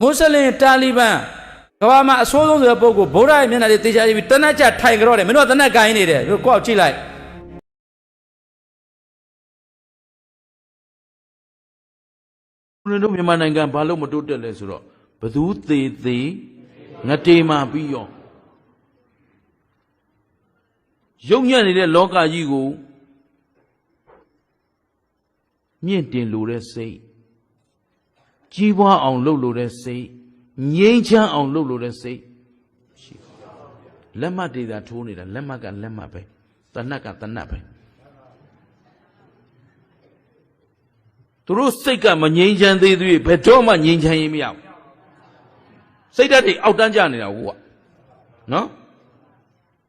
မွတ်စလင်တာလီဘန်ကဘာမှာအဆိုးဆုံးဆိုတဲ့ပုံကိုဗုဒ္ဓရဲ့မျက်နှာလေးတေချာကြည့်ပြီးတနတ်ကြထိုင်ကြတော့တယ်မင်းတို့ကတနတ်ကိုင်းနေတယ်တို့ကိုယ့်ကိုကြည့်လိုက်ဦးဇင်းတို့မြန်မာနိုင်ငံဘာလို့မတိုးတက်လဲဆိုတော့ဘသူသေးသေးငတေမာပြီးရောရုပ်ညံ့နေတဲ့လောကကြီးကိုမြင့်တင်လိုတဲ့စိတ် ကြီးပွားအောင်လုပ်လိုတဲ့စိတ်ငြိမ်းချမ်းအောင်လုပ်လိုတဲ့စိတ်ရှိလက်မှတ်တွေသာထိုးနေတာလက်မှတ်ကလက်မှတ်ပဲတဏှတ်ကတဏှတ်ပဲသူတို့စိတ်ကမငြိမ်းချမ်းသေးသေးဘယ်တော့မှငြိမ်းချမ်းရေးမရဘူးစိတ်ဓာတ်တွေအောက်တန်းကျနေတာကိုကနော်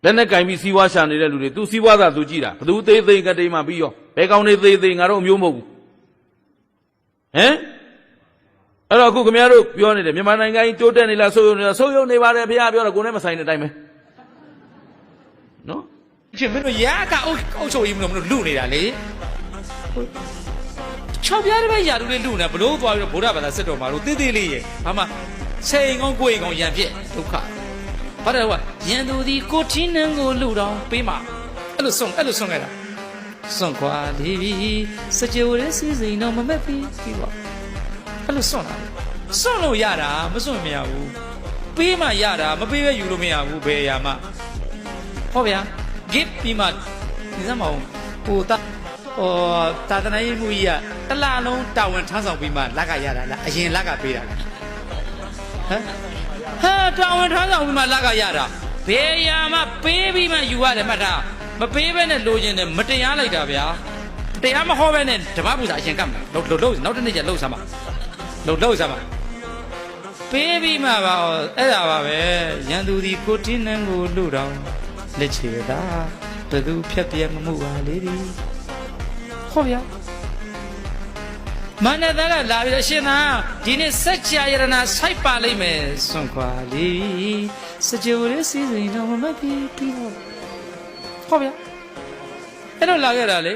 လက်နဲ့ကင်ပြီးစီးပွားရှာနေတဲ့လူတွေသူစီးပွားသာသူကြည့်တာဘသူသေးသေးကတိမှပြီးရောဘယ်ကောင်တွေသေးသေးငါတို့အမျိုးမဟုတ်ဘူးဟမ် အဲ့တော့အခုခင်ဗျားတို့ပြောနေတယ်မြန်မာနိုင်ငံကြီးတိုးတက်နေလားဆိုးရုံနေလားဆိုးရုံနေပါတယ်ဖေပြောတော့ကိုယ်နဲ့မဆိုင်တဲ့အတိုင်းပဲနော်ရှင်မင်းတို့ရာကအုပ်အုပ်ချုပ်ရေးမလို့မလို့လူနေတာလေချောက်ပြားတဲ့ဘက်ယာလူလေးလူနေဘလို့သွားပြီးတော့ဗုဒ္ဓဘာသာစစ်တော်မှာလို့တေးသေးလေးရဲ့ဘာမှစိန်ကောင်းကိုယ်ကောင်းရံပြက်ဒုက္ခဘာတယ်ဟိုကရန်သူဒီကိုချင်းနှန်းကိုလူတော်ပေးမှာအဲ့လိုဆုံးအဲ့လိုဆုံးခဲ့တာဆုံးခွာလေးပြီစကြဝဠာစီစဉ်တော့မမက်ပြီးပြီးပါ အဲ့လိုဆုံးတာလေဆုံးလို့ရတာမဆုံးမရဘူးပေးမှရတာမပေးပဲယူလို့မရဘူးဘယ်အရာမှဟုတ်ဗျာ gift ပြီးမှဒီစမ်းမအောင်ဟိုတာဟိုတာသနာရေးမှုကြီးကတစ်လလုံးတာဝန်ထမ်းဆောင်ပြီးမှလက်ကရတာလားအရင်လက်ကပေးတာလားဟမ်ဟာတာဝန်ထမ်းဆောင်ပြီးမှလက်ကရတာဘယ်ရာမှပေးပြီးမှယူရတယ်မှတ်တာမပေးဘဲနဲ့လိုချင်တယ်မတရားလိုက်တာဗျာတရားမဟောဘဲနဲ့ဓမ္မပူဇာအရင်ကပ်မလားလို့လို့လို့နောက်တစ်နေ့ကျလှုပ်ဆမ်းပါ လို့လှုပ်ဆမ်းပါပေးပြီးမှပါအဲ့ဒါပါပဲရန်သူဒီကိုတင်းနှန်းကိုလူတော်လက်ချေတာဘယ်သူဖြတ်ပြဲမမှုပါလေဒီဟုတ်ဗျာမနတကလာပြီးတော့ရှင်သာဒီနေ့စัจ जा ယရနာစိုက်ပါလိမ့်မယ်စွန့်ခွာလေးစကြဝဠာစီစဉ်တော့မမတ်ပြီးပြီးတော့ဟုတ်ဗျာအဲ့တော့လာခဲ့တာလေ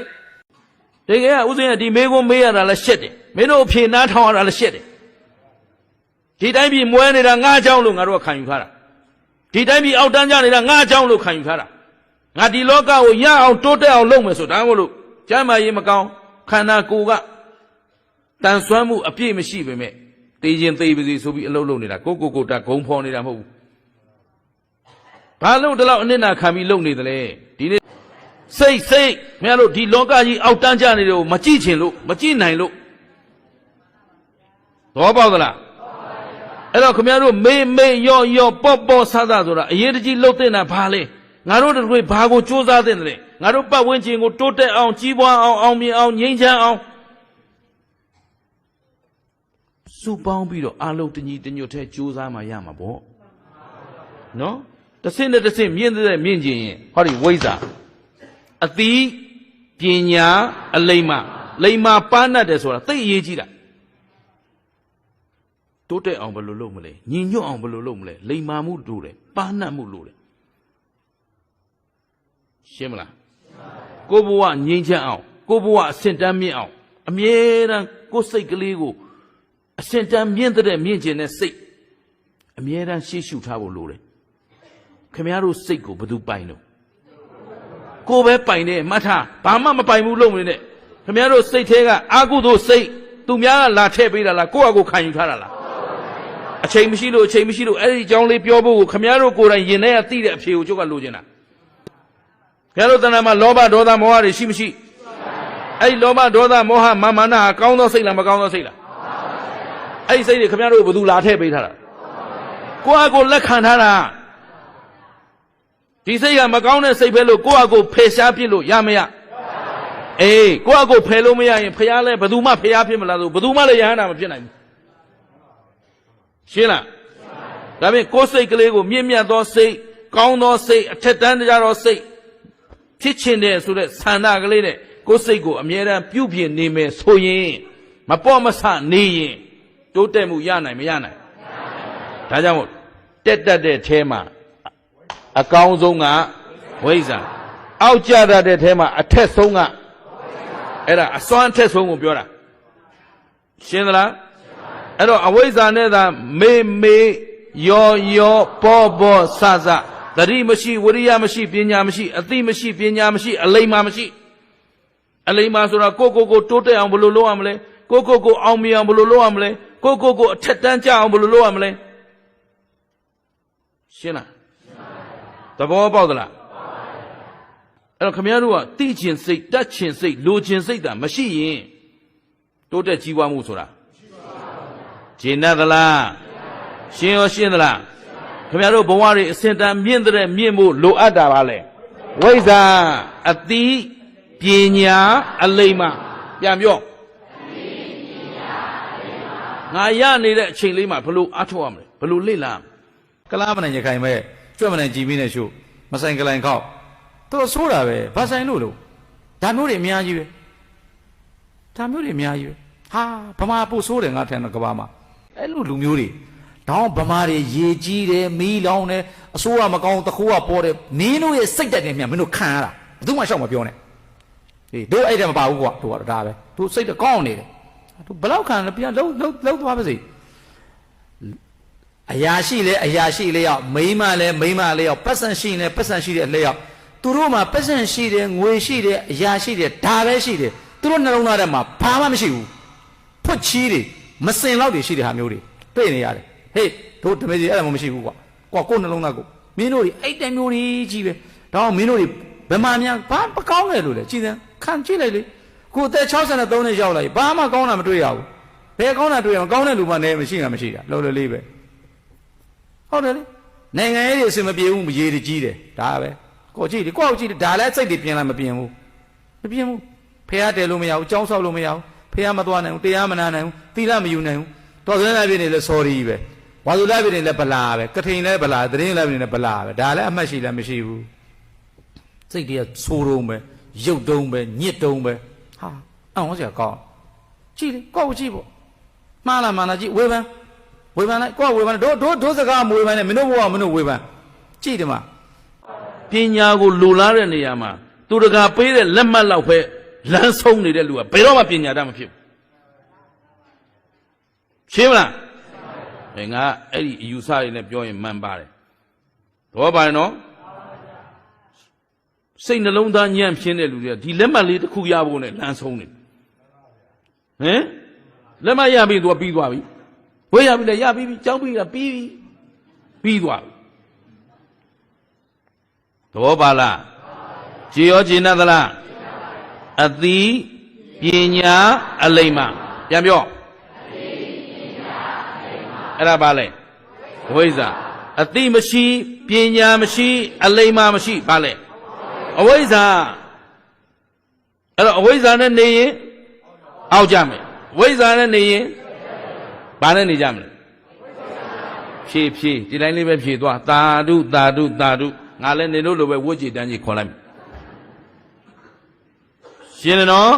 တကယ်ကဥစဉ်ကဒီမေကွန်းမေးရတာလည်းရှက်တယ်မင်းတို့ဖြေနားထောင်ရတာလည်းရှက်တယ်ဒီတိုင်းပြည်မွဲနေတာငါးချောင်းလို့ငါတို့ကခံယူထားတာဒီတိုင်းပြည်အောက်တန်းကြနေတာငါးချောင်းလို့ခံယူထားတာငါဒီလောကကိုရအောင်တိုးတက်အောင်လုပ်မယ်ဆိုဒါမှမဟုတ်ကျမ်းမာရေးမကောင်းခန္ဓာကိုယ်ကတန်ဆွမ်းမှုအပြည့်မရှိပေမဲ့တေးရင်သေးပါစေဆိုပြီးအလုပ်လုပ်နေတာကိုကိုကိုတာဂုံဖော်နေတာမဟုတ်ဘူးဘာလို့ဒီလောက်အနစ်နာခံပြီးလုပ်နေသလဲ စိတ်စိတ်ခင်ဗျားတို့ဒီလောကကြီးအောက်တန်းကြနေတယ်ကိုမကြည့်ချင်လို့မကြည့်နိုင်လို့သဘောပေါက်သလားအဲ့တော့ခင်ဗျားတို့မေးမေးရော့ရော့ပေါ့ပေါ့ဆဆဆိုတာအရေးတကြီးလှုပ်တဲ့နာဘာလဲငါတို့တို့ဘာကိုစူးစမ်းတဲ့လဲငါတို့ပတ်ဝန်းကျင်ကိုတိုးတက်အောင်ကြီးပွားအောင်အောင်မြင်အောင်ငြိမ်းချမ်းအောင်စုပေါင်းပြီးတော့အလုံးတညီတညွတ်ထဲစူးစမ်းမှရမှာပေါ့နော်တစ်ဆင့်နဲ့တစ်ဆင့်မြင့်တဲ့မြင့်ကျင်ရင်ဟောဒီဝိဇ္ဇာ အသီးပညာအလိမ္မာလိမ္မာပန်းတတ်တယ်ဆိုတာသိအရေးကြီးတာတိုးတက်အောင်ဘယ်လိုလုပ်မလဲညီညွတ်အောင်ဘယ်လိုလုပ်မလဲလိမ္မာမှုလိုတယ်ပန်းတတ်မှုလိုတယ်ရှင်းမလားကိုဘဝငြိမ်းချမ်းအောင်ကိုဘဝအဆင့်တန်းမြင့်အောင်အမြဲတမ်းကိုယ်စိတ်ကလေးကိုအဆင့်တန်းမြင့်တဲ့မြင့်ကျင်တဲ့စိတ်အမြဲတမ်းရှေ့ရှုထားဖို့လိုတယ်ခင်ဗျားတို့စိတ်ကိုဘယ်သူပိုင်လို့ ကိုယ်ပဲပိုင်တယ်မှတ်ထားဘာမှမပိုင်ဘူးလို့မနေနဲ့ခင်ဗျားတို့စိတ်ထဲကအာကုသို့စိတ်သူများကလာထည့်ပေးတာလားကိုယ့်အကိုခံယူထားတာလားအချိန်မရှိလို့အချိန်မရှိလို့အဲ့ဒီအကြောင်းလေးပြောဖို့ကိုခင်ဗျားတို့ကိုယ်တိုင်ရင်ထဲကသိတဲ့အဖြေကိုကျုပ်ကလိုချင်တာခင်ဗျားတို့တဏ္ဍာမှာလောဘဒေါသမောဟတွေရှိမရှိအဲ့ဒီလောဘဒေါသမောဟမာမာနဟာကောင်းသောစိတ်လားမကောင်းသောစိတ်လားအဲ့ဒီစိတ်တွေခင်ဗျားတို့ဘယ်သူလာထည့်ပေးထားတာကိုယ့်အကိုလက်ခံထားတာ ဒီစိတ်ကမကောင်းတဲ့စိတ်ပဲလို့ကိုယ့်အကိုဖယ်ရှားပြစ်လို့ရမရအေးကိုယ့်အကိုဖယ်လို့မရရင်ဖះလဲဘယ်သူမှဖះဖြစ်မလားဆိုဘယ်သူမှလည်းယဟန္တာမဖြစ်နိုင်ဘူးရှင်းလားဒါဖြင့်ကိုယ်စိတ်ကလေးကိုမြင့်မြတ်သောစိတ်ကောင်းသောစိတ်အထက်တန်းကြသောစိတ်ဖြစ်ချင်တယ်ဆိုတဲ့ဆန္ဒကလေးနဲ့ကိုယ်စိတ်ကိုအမြဲတမ်းပြုပြင်နေမယ်ဆိုရင်မပေါ့မဆနေရင်တိုးတက်မှုရနိုင်မရနိုင်ဒါကြောင့်မို့တက်တက်တဲ့အဲမှာ အကောင်းဆုံးကဝိဇ္ဇာအောက်ကျတတ်တဲ့ထဲမှာအထက်ဆုံးကအဲ့ဒါအစွမ်းအထက်ဆုံးကိုပြောတာရှင်းသလားအဲ့တော့အဝိဇ္ဇာနဲ့သာမေမေယောယောဘောဘောဆဆသတိမရှိဝရိယမရှိပညာမရှိအသိမရှိပညာမရှိ အလိမ္မာမရှိအလိမ္မာဆိုတာကိုကိုကိုတိုးတက်အောင်ဘယ်လိုလုပ်ရမလဲကိုကိုကိုအောင်မြင်အောင်ဘယ်လိုလုပ်ရမလဲကိုကိုကိုအထက်တန်းကြအောင်ဘယ်လိုလုပ်ရမလဲရှင်းလား သဘောပေါက်သလားအဲ့တော့ခမည်းတော်ကတိချင်စိတ်တတ်ချင်စိတ်လိုချင်စိတ်တာမရှိရင်တိုးတက်ကြီးပွားမှုဆိုတာဂျင်းတ်သလားရှင်းရောရှင်းသလားခင်ဗျားတို့ဘဝတွေအစင်တန်မြင့်တဲ့မြင့်ဖို့လိုအပ်တာပါလေဝိဇ္ဇာအတိပညာအလိမ္မာပြန်ပြောငါရနေတဲ့အချိန်လေးမှာဘလို့အထောက်ရမလဲဘလို့လေ့လာရမလဲကလားမနိုင်ရခိုင်မဲ့ ကြွက်မနိုင်ကြည်မင်းနဲ့ရှုမဆိုင်ကလိုင်ခောက်သူတို့ဆိုးတာပဲဘာဆိုင်လို့လို့ဒါမျိုးတွေအများကြီးပဲဒါမျိုးတွေအများကြီးပဲဟာဗမာပို့ဆိုးတယ်ငါထင်တော့ကဘာမှာအဲ့လိုလူမျိုးတွေတောင်းဗမာတွေရေကြီးတယ်မီးလောင်တယ်အဆိုးကမကောင်းတခိုးကပေါ်တယ်နင်းတို့ရဲ့စိတ်တက်တယ်မြန်မင်းတို့ခံရတာဘယ်သူမှရှောက်မပြောနဲ့ဟေးတို့အဲ့ဒါမပါဘူးကွာတို့ကတော့ဒါပဲတို့စိတ်တော့ကောင်းနေတယ်တို့ဘယ်လောက်ခံလဲပြန်လှုပ်လှုပ်လှုပ်သွားပါစေ အရာရှိလဲအရာရှိလဲရောက်မိန်းမလဲမိန်းမလဲရောက်ပတ်စံရှိလဲပတ်စံရှိတဲ့လဲရောက်သူတို့မှာပတ်စံရှိတယ်ငွေရှိတယ်အရာရှိတယ်ဒါပဲရှိတယ်သူတို့နှလုံးသားထဲမှာဘာမှမရှိဘူးဖွတ်ချီးတွေမစင်လောက်တွေရှိတဲ့ဟာမျိုးတွေတွေ့နေရတယ်ဟေးတို့တမေကြီးအဲ့ဒါမှမရှိဘူးကွာကွာကိုယ်နှလုံးသားကိုမင်းတို့တွေအဲ့တိုင်မျိုးတွေကြီးပဲဒါအောင်မင်းတို့တွေဘယ်မှာများဘာမကောင်းလဲလို့လဲကြည်စမ်းခံကြည့်လိုက်လေကိုယ်အသက်63နှစ်ရောက်လာပြီဘာမှကောင်းတာမတွေ့ရဘူးဘယ်ကောင်းတာတွေ့ရမကောင်းတဲ့လူမှလည်းမရှိတာမရှိတာလောလောလေးပဲ ဟုတ်တယ်လေနိုင်ငံရေးတွေအဆင်မပြေဘူးရေတွေကြီးတယ်ဒါပဲကိုကြည့်လေကိုယ့်ကိုကြည့်လေဒါလည်းစိတ်တွေပြင်လာမပြင်ဘူးမပြင်ဘူးဖះတယ်လို့မရဘူးကြောင်းဆောက်လို့မရဘူးဖះမသွားနိုင်ဘူးတရားမနာနိုင်ဘူးသီလမယူနိုင်ဘူးတော်စင်းလိုက်ပြနေလဲ sorry ပဲဝါစုလိုက်ပြနေလဲဗလာပဲကထိန်လဲဗလာသတင်းလိုက်ပြနေလဲဗလာပဲဒါလည်းအမှတ်ရှိလည်းမရှိဘူးစိတ်တွေကဆိုးတုံးပဲရုပ်တုံးပဲညစ်တုံးပဲဟာအောင်စရာကောင်းကြည့်လေကိုယ့်ကိုကြည့်ပေါ့မှားလားမှန်လားကြည့်ဝေဖန် ဝေဖန်လိုက်ကိုကဝေဖန်တို့တို့တို့စကားမဝေဖန်နဲ့မင်းတို့ဘဝမင်းတို့ဝေဖန်ကြည့်တယ်မပညာကိုလိုလားတဲ့နေရာမှာသူတကာပေးတဲ့လက်မှတ်လောက်ပဲလမ်းဆုံးနေတဲ့လူကဘယ်တော့မှပညာတတ်မဖြစ်ဘူးရှင်းမလားဘယ်ငါအဲ့ဒီအယူဆတွေနဲ့ပြောရင်မှန်ပါတယ်တော့ပါနော်စိတ်နှလုံးသားညံ့ဖြင်းတဲ့လူတွေကဒီလက်မှတ်လေးတစ်ခုရဖို့နဲ့လမ်းဆုံးနေဟမ်လက်မှတ်ရပြီသူကပြီးသွားပြီ ဝေးရပြီလေရပြီပြီကြောင်းပြီကပြီးပြီပြီးသွားပြီသဘောပါလားကြည်ရောကြည်နပ်သလားအတိပညာအလိမ္မာပြန်ပြောအဲ့ဒါပါလေဝိဇ္ဇာအတိမရှိပညာမရှိအလိမ္မာမရှိပါလေအဝိဇ္ဇာအဲ့တော့အဝိဇ္ဇာနဲ့နေရင်အောက်ကြမယ်ဝိဇ္ဇာနဲ့နေရင် ဘာနဲ့နေကြမလဲဖြည့်ဖြည့်ဒီတိုင်းလေးပဲဖြည့်သွားသာဓုသာဓုသာဓုငါလည်းနေလို့လိုပဲဝတ်ကြည်တန်းကြီးခေါ်လိုက်မယ်ရှင်းတယ်နော်